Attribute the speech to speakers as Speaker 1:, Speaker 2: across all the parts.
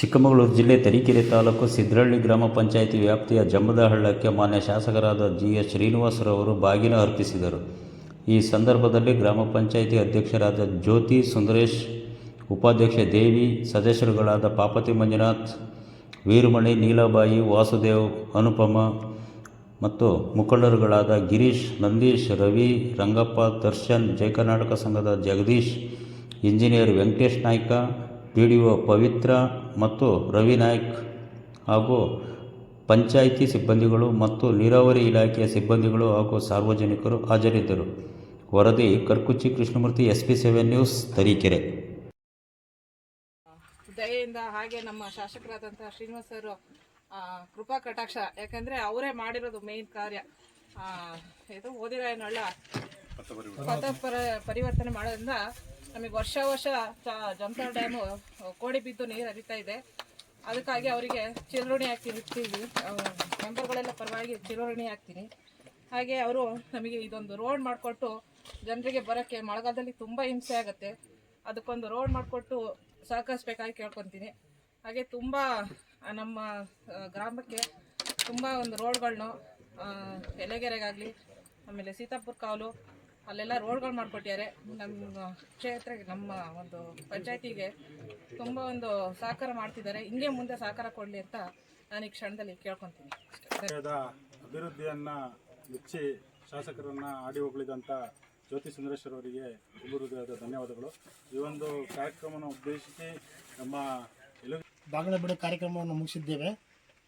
Speaker 1: ಚಿಕ್ಕಮಗಳೂರು ಜಿಲ್ಲೆ ತರೀಕೆರೆ ತಾಲೂಕು ಸಿದ್ರಳ್ಳಿ ಗ್ರಾಮ ಪಂಚಾಯಿತಿ ವ್ಯಾಪ್ತಿಯ ಜಂಬದಹಳ್ಳಕ್ಕೆ ಮಾನ್ಯ ಶಾಸಕರಾದ ಜಿ ಎಸ್ ಶ್ರೀನಿವಾಸರವರು ಬಾಗಿನ ಅರ್ಪಿಸಿದರು. ಈ ಸಂದರ್ಭದಲ್ಲಿ ಗ್ರಾಮ ಪಂಚಾಯಿತಿ ಅಧ್ಯಕ್ಷರಾದ ಜ್ಯೋತಿ ಸುಂದರೇಶ್, ಉಪಾಧ್ಯಕ್ಷೆ ದೇವಿ, ಸದಸ್ಯರುಗಳಾದ ಪಾಪತಿ ಮಂಜುನಾಥ್, ವೀರಮಣಿ, ನೀಲಾಬಾಯಿ, ವಾಸುದೇವ್, ಅನುಪಮ ಮತ್ತು ಮುಖಂಡರುಗಳಾದ ಗಿರೀಶ್, ನಂದೀಶ್, ರವಿ, ರಂಗಪ್ಪ, ದರ್ಶನ್ ಜಯ ಕರ್ನಾಟಕ ಸಂಘದ Jagadish, engineer Venkatesh Nayka P D O Pavithra ಮತ್ತು ರವಿ ನಾಯ್ಕ್ ಹಾಗೂ ಪಂಚಾಯಿತಿ ಸಿಬ್ಬಂದಿಗಳು ಮತ್ತು ನೀರಾವರಿ ಇಲಾಖೆಯ ಸಿಬ್ಬಂದಿಗಳು ಹಾಗೂ ಸಾರ್ವಜನಿಕರು ಹಾಜರಿದ್ದರು. ವರದಿ Karkuchchi Krishnamurthy S P seven news, Tarikere.
Speaker 2: ದಯೆಯಿಂದ ಹಾಗೆ ನಮ್ಮ ಶಾಸಕರಾದಂತಹ ಶ್ರೀನಿವಾಸ್ ಸರ್ ಕೃಪಾ ಕಟಾಕ್ಷ. ಯಾಕಂದ್ರೆ ಅವರೇ ಮಾಡಿರೋದು ಮೇನ್ ಕಾರ್ಯ. ಇದು ಓದಿರಾಯನಹಳ್ಳ ಪಥ ಪರ ಪರಿವರ್ತನೆ ಮಾಡೋದ್ರಿಂದ ನಮಗೆ ವರ್ಷ ವರ್ಷ ಜಂಪರ್ ಡ್ಯಾಮು ಕೋಡಿ ಬಿದ್ದು ನೀರು ಹರಿತಾ ಇದೆ. ಅದಕ್ಕಾಗಿ ಅವರಿಗೆ ಚಿರಋಣಿ ಹಾಕ್ತಿರ್ತೀವಿ ಮೆಂಬರ್ಗಳೆಲ್ಲ ಪರವಾಗಿ ಚಿರಋಣಿ ಹಾಕ್ತೀನಿ. ಹಾಗೆ ಅವರು ನಮಗೆ ಇದೊಂದು ರೋಡ್ ಮಾಡಿಕೊಟ್ಟು ಜನರಿಗೆ ಬರೋಕ್ಕೆ ಮಳೆಗಾಲದಲ್ಲಿ ತುಂಬ ಹಿಂಸೆ ಆಗುತ್ತೆ. ಅದಕ್ಕೊಂದು ರೋಡ್ ಮಾಡಿಕೊಟ್ಟು ಸಹಕರಿಸ್ಬೇಕಾಗಿ ಕೇಳ್ಕೊತೀನಿ. ಹಾಗೆ ತುಂಬ ನಮ್ಮ ಗ್ರಾಮಕ್ಕೆ ತುಂಬ ಒಂದು ರೋಡ್ಗಳನ್ನು ಎಲೆಗೆರೆಗಾಗಲಿ, ಆಮೇಲೆ ಸೀತಾಪುರ ಕಾವಲು ಅಲ್ಲೆಲ್ಲ ರೋಡ್ಗಳು ಮಾಡಿಕೊಟ್ಟಿದ್ದಾರೆ. ನಮ್ಮ ಕ್ಷೇತ್ರಕ್ಕೆ ನಮ್ಮ ಒಂದು ಪಂಚಾಯತಿಗೆ ತುಂಬ ಒಂದು ಸಹಕಾರ ಮಾಡ್ತಿದ್ದಾರೆ. ಹಿಂಗೆ ಮುಂದೆ ಸಹಕಾರ ಕೊಡಲಿ ಅಂತ ನಾನು ಈ ಕ್ಷಣದಲ್ಲಿ ಕೇಳ್ಕೊತೀನಿ.
Speaker 3: ಅಭಿವೃದ್ಧಿಯನ್ನು ಮೆಚ್ಚಿ ಶಾಸಕರನ್ನ ಆಡಿ ಹೊಗಳಿದಂಥ ಜ್ಯೋತಿ ಸುಂದರೇಶ್ವರ ಅವರಿಗೆ ಹೃದಯದ ಧನ್ಯವಾದಗಳು. ಈ ಒಂದು ಕಾರ್ಯಕ್ರಮವನ್ನು ಉದ್ದೇಶಿಸಿ ನಮ್ಮ
Speaker 4: ಬಾಗಿನ ಬಿಡೋ ಕಾರ್ಯಕ್ರಮವನ್ನು ಮುಗಿಸಿದ್ದೇವೆ.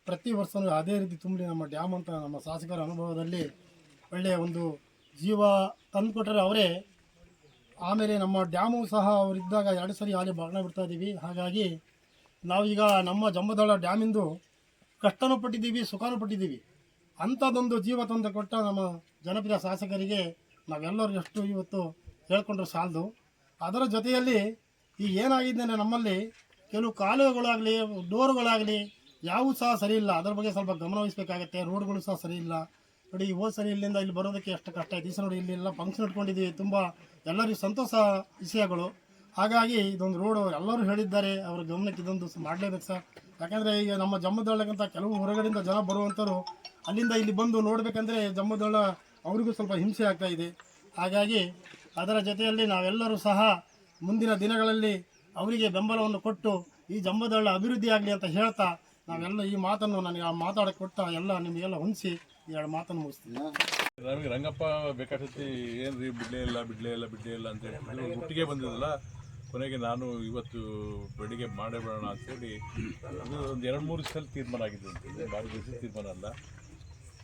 Speaker 4: ಪ್ರತಿ ವರ್ಷವೂ ಅದೇ ರೀತಿ ತುಂಬಿ ನಮ್ಮ ಡ್ಯಾಮ್ ಅಂತ ನಮ್ಮ ಶಾಸಕರ ಅನುಭವದಲ್ಲಿ ಒಳ್ಳೆಯ ಒಂದು ಜೀವ ತಂದುಕೊಟ್ಟರೆ ಅವರೇ, ಆಮೇಲೆ ನಮ್ಮ ಡ್ಯಾಮು ಸಹ ಅವರಿದ್ದಾಗ ಎರಡು ಸರಿ ಹಾಲಿ ಬಾಗಿನ ಬಿಡ್ತಾ ಇದ್ದೀವಿ. ಹಾಗಾಗಿ ನಾವೀಗ ನಮ್ಮ ಜಂಬದಳ ಡ್ಯಾಮಿಂದು ಕಷ್ಟನೂ ಪಟ್ಟಿದ್ದೀವಿ, ಸುಖನೂ ಪಟ್ಟಿದ್ದೀವಿ. ಅಂಥದ್ದೊಂದು ಜೀವ ತಂದು ಕೊಟ್ಟ ನಮ್ಮ ಜನಪ್ರಿಯ ಶಾಸಕರಿಗೆ ನಾವೆಲ್ಲರೂ ಎಷ್ಟು ಇವತ್ತು ಹೇಳ್ಕೊಂಡ್ರೆ ಸಾಲದು. ಅದರ ಜೊತೆಯಲ್ಲಿ ಈಗ ಏನಾಗಿದೆ ನಮ್ಮಲ್ಲಿ ಕೆಲವು ಕಾಲುವೆಗಳಾಗಲಿ ಡೋರುಗಳಾಗಲಿ ಯಾವೂ ಸಹ ಸರಿ ಇಲ್ಲ. ಅದರ ಬಗ್ಗೆ ಸ್ವಲ್ಪ ಗಮನ ವಹಿಸಬೇಕಾಗತ್ತೆ. ರೋಡ್ಗಳು ಸಹ ಸರಿ ಇಲ್ಲ. ನೋಡಿ, ಈ ಹೋದ ಸರಿ ಇಲ್ಲಿಂದ ಇಲ್ಲಿ ಬರೋದಕ್ಕೆ ಎಷ್ಟು ಕಷ್ಟ. ಆಯ್ತು ಈ ನೋಡಿ, ಇಲ್ಲಿ ಎಲ್ಲ ಫಂಕ್ಷನ್ ಇಟ್ಕೊಂಡಿದ್ದೀವಿ. ತುಂಬ ಎಲ್ಲರಿಗೂ ಸಂತೋಷ ವಿಷಯಗಳು. ಹಾಗಾಗಿ ಇದೊಂದು ರೋಡ್ ಎಲ್ಲರೂ ಹೇಳಿದ್ದಾರೆ. ಅವರ ಗಮನಕ್ಕೆ ಇದೊಂದು ಮಾಡಲೇಬೇಕು ಸರ್. ಯಾಕಂದರೆ ಈಗ ನಮ್ಮ ಜಮ್ಮದೊಳಗಂತ ಕೆಲವು ಹೊರಗಡೆಯಿಂದ ಜನ ಬರುವಂಥವ್ರು ಅಲ್ಲಿಂದ ಇಲ್ಲಿ ಬಂದು ನೋಡಬೇಕಂದ್ರೆ ಜಮ್ಮದೊಳ ಅವರಿಗೂ ಸ್ವಲ್ಪ ಹಿಂಸೆ ಆಗ್ತಾ ಇದೆ. ಹಾಗಾಗಿ ಅದರ ಜೊತೆಯಲ್ಲಿ ನಾವೆಲ್ಲರೂ ಸಹ ಮುಂದಿನ ದಿನಗಳಲ್ಲಿ ಅವರಿಗೆ ಬೆಂಬಲವನ್ನು ಕೊಟ್ಟು ಈ ಜಂಬದಳ್ಳ ಅಭಿವೃದ್ಧಿ ಆಗಲಿ ಅಂತ ಹೇಳ್ತಾ ನಾವೆಲ್ಲ ಈ ಮಾತನ್ನು ನನಗೆ ಆ ಮಾತಾಡಕ್ಕೆ ಕೊಡ್ತಾ ಎಲ್ಲ ನಿಮಗೆಲ್ಲ ಹೊಂದಿಸಿ ಎರಡು ಮಾತನ್ನು ಮುಗಿಸ್ತೀನಿ.
Speaker 5: ನಮಗೆ ರಂಗಪ್ಪ ಏನು ರೀ ಬಿಡ್ಲೇ ಇಲ್ಲ ಬಿಡ್ಲೇ ಇಲ್ಲ ಬಿಡ್ಲೇ ಇಲ್ಲ ಅಂತ ಹೇಳಿ. ಒಟ್ಟಿಗೆ ಬಂದಿದ್ದಲ್ಲ ಕೊನೆಗೆ ನಾನು ಇವತ್ತು ಬೆಳಿಗ್ಗೆ ಮಾಡೇ ಬಿಡೋಣ ಅಂತೇಳಿ ಅದು ಒಂದು ಎರಡು ಮೂರು ಸಲ ತೀರ್ಮಾನ ಆಗಿದೆ ಅಂತೇಳಿ ಭಾರಿ ದಿವಸ ತೀರ್ಮಾನ ಅಲ್ಲ.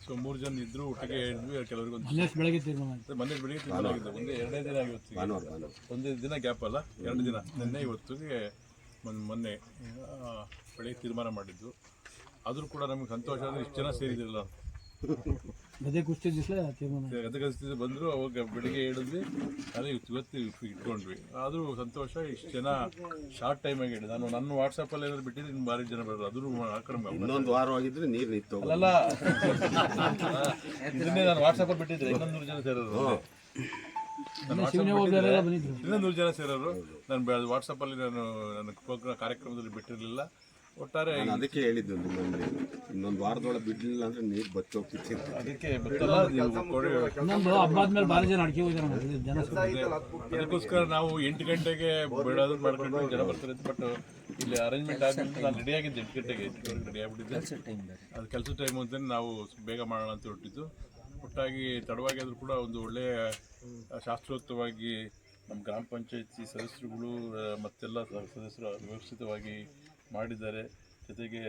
Speaker 5: ಸೊ ಮೂರು ಜನ ಇದ್ರು ಒಟ್ಟಿಗೆ ಹೇಳಿದ್ವಿ ಕೆಲವರಿಗೆ ಒಂದು
Speaker 4: ಬೆಳಗ್ಗೆ ತೀರ್ಮಾನ
Speaker 5: ಮನೆ ಬೆಳಿಗ್ಗೆ ತೀರ್ಮಾನ ಆಗಿದೆ ಒಂದೇ ಎರಡನೇ ದಿನ ಇವತ್ತು ಒಂದೇ ದಿನ ಗ್ಯಾಪ್ ಅಲ್ಲ ಎರಡು ದಿನ. ನಿನ್ನೆ ಇವತ್ತಿಗೆ ಮೊನ್ನೆ ಬೆಳಿಗ್ಗೆ ತೀರ್ಮಾನ ಮಾಡಿದ್ದು. ಆದರೂ ಕೂಡ ನಮಗೆ ಸಂತೋಷ ಆದರೆ ಇಷ್ಟು ಜನ ಸೇರಿದಿಲ್ಲ
Speaker 4: ಗದೆ ಕುಸ್ತಿ ದಿವಸ ತೀರ್ಮಾನ
Speaker 5: ಗದಗಸ್ತಿದ್ದು ಬಂದರು ಅವಾಗ ಬೆಳಿಗ್ಗೆ ಹೇಳಿದ್ವಿ. ಅದೇ ಇವತ್ತು ಇವತ್ತು ಇಟ್ಕೊಂಡ್ವಿ. ಆದರೂ ಸಂತೋಷ ಇಷ್ಟು ಜನ ಶಾರ್ಟ್ ಟೈಮಾಗಿ ಹೇಳಿ ನಾನು ನನ್ನ ವಾಟ್ಸಪ್ಪಲ್ಲಿ ಏನಾದ್ರು ಬಿಟ್ಟಿದ್ರೆ ಇನ್ನು ಭಾರಿ ಜನ ಬರೋದು ಅದ್ರ ಹಾಕೊಂಡು
Speaker 6: ಇನ್ನೊಂದು ವಾರವಾಗಿದ್ರೆ ನೀರು ನಿಂತು
Speaker 5: ಅಲ್ಲ ಇದನ್ನೇ ನಾನು ವಾಟ್ಸಪ್ಪಲ್ಲಿ ಬಿಟ್ಟಿದ್ರೆ ಇನ್ನೊಂದು ಜನ ಸೇರೋದು ಒಂದೇ. ನಾನು WhatsApp ಬಿಟ್ಟಿದ್ರೆ ಇನ್ನೊಂದು ಜನ ಸೇರೋರು. ನಾನು ವಾಟ್ಸಪ್ಪಲ್ಲಿ ನಾನು ನನ್ನ ಪ್ರೋಗ್ರಾಮ್ ಕಾರ್ಯಕ್ರಮದಲ್ಲಿ ಬಿಟ್ಟಿರಲಿಲ್ಲ. ಒಟ್ಟಾರೆ
Speaker 6: ನಾನು ಅದಕ್ಕೆ ಹೇಳಿದ್ದು ನಿಮ್ಮಲ್ಲಿ ಇನ್ನೊಂದು ವಾರದೊಳಗೆ ಬಿಡ್ಲಿಲ್ಲ ಅಂದ್ರೆ ನೀರು ಬಚ್ಚಿ ಹೋಗ್ತಿತ್ತು.
Speaker 5: ಅದಕ್ಕೆ ನೀವು ಕೊಡಿ
Speaker 4: ಇನ್ನೊಂದು ಹಬ್ಬ ಆದ್ಮೇಲೆ ಭಾರಿ ಜನ ಅಡಿಕೆ ಹೋಗಿದ್ದಾರೆ ಜನ
Speaker 5: ಅದಕ್ಕೋಸ್ಕರ ನಾವು ಎಂಟು ಗಂಟೆಗೆ ಬಿಡೋದು ಮಾಡ್ಕೊಂಡು ಜನ ಬರ್ತಾರೆ ಬಟ್ ಇಲ್ಲಿ ಅರೇಂಜ್ಮೆಂಟ್ ಆಗಿದ್ದು ನಾನು ರೆಡಿ ಆಗಿದ್ದೆ ಎಂಟು ಗಂಟೆಗೆ ರೆಡಿ ಆಗಿಬಿಟ್ಟಿದ್ದೆ. ಅದು ಕೆಲಸ ಟೈಮ್ ಅಂತ ನಾವು ಬೇಗ ಮಾಡೋಣ ಅಂತ ಹೊರಟಿದ್ದು. ಒಟ್ಟಾಗಿ ತಡವಾಗಿ ಆದರೂ ಕೂಡ ಒಂದು ಒಳ್ಳೆಯ ಶಾಸ್ತ್ರೋಕ್ತವಾಗಿ ನಮ್ಮ ಗ್ರಾಮ ಪಂಚಾಯತಿ ಸದಸ್ಯರುಗಳು ಆ, ಮತ್ತೆಲ್ಲ ಸದಸ್ಯರು ವ್ಯವಸ್ಥಿತವಾಗಿ ಮಾಡಿದ್ದಾರೆ. ಜೊತೆಗೆ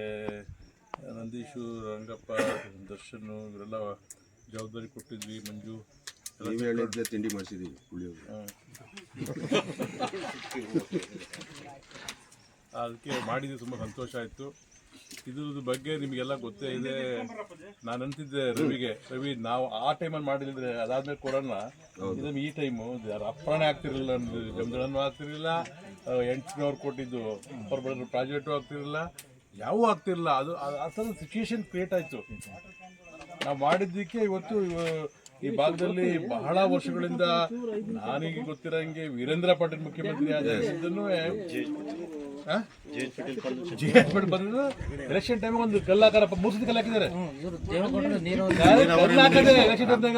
Speaker 5: ನಂದೀಶು ರಂಗಪ್ಪ ದರ್ಶನ್ ಇವರೆಲ್ಲ ಜವಾಬ್ದಾರಿ ಕೊಟ್ಟಿದ್ವಿ ಮಂಜು.
Speaker 6: ತಿಂಡಿ ಮಾಡಿಸಿದೀವಿ ಪುಳಿಯೋಗರೆ.
Speaker 5: ಅದಕ್ಕೆ ಮಾಡಿದ್ದು ತುಂಬ ಸಂತೋಷ ಆಯಿತು. ಇದ್ರ ಬಗ್ಗೆ ನಿಮಗೆಲ್ಲ ಗೊತ್ತೇ ಇದೆ. ನಾನು ಅಂತಿದ್ದೆ ರವಿಗೆ ರವಿ ನಾವು ಆ ಟೈಮಲ್ಲಿ ಮಾಡಿದ್ರೆ ಅದಾದ್ಮೇಲೆ ಇದನ್ನು ಈ ಟೈಮು. ಅಪ್ಪಣೆ ಆಗ್ತಿರಲಿಲ್ಲ ಜಮದಳನೂ ಆಗ್ತಿರಲಿಲ್ಲ. ಎಂಟುನವ್ರು ಕೊಟ್ಟಿದ್ದು ಅವ್ರು ಪ್ರಾಜೆಕ್ಟು ಆಗ್ತಿರಲಿಲ್ಲ ಯಾವೂ ಆಗ್ತಿರಲಿಲ್ಲ. ಅದು ಆ- ಥರ ಥರದ ಸಿಚುವೇಶನ್ ಕ್ರಿಯೇಟ್ ಆಯಿತು. ನಾವು ಮಾಡಿದ್ದಕ್ಕೆ ಇವತ್ತು ಈ ಭಾಗದಲ್ಲಿ ಬಹಳ ವರ್ಷಗಳಿಂದ ನನಗೆ ಗೊತ್ತಿರೋಂಗೆ ವೀರೇಂದ್ರ ಪಾಟೀಲ್ ಮುಖ್ಯಮಂತ್ರಿ ಆದನ್ನು ಜಿ ಎಸ್ ಪಿ ಬಂದಿದ್ದು. ಎಲೆಕ್ಷನ್ ಟೈಮ್ ಒಂದು ಕಲ್ಲಾಕಾರ ಮೂರು ಸತಿ ಕಲ್ಲು ಹಾಕಿದ್ದಾರೆ.
Speaker 7: ದೇವೇಗೌಡರು ನೀರು
Speaker 5: ಎಲೆಕ್ಷನ್
Speaker 7: ಟೈಮ್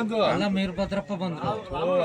Speaker 7: ಬಂದ್ರು.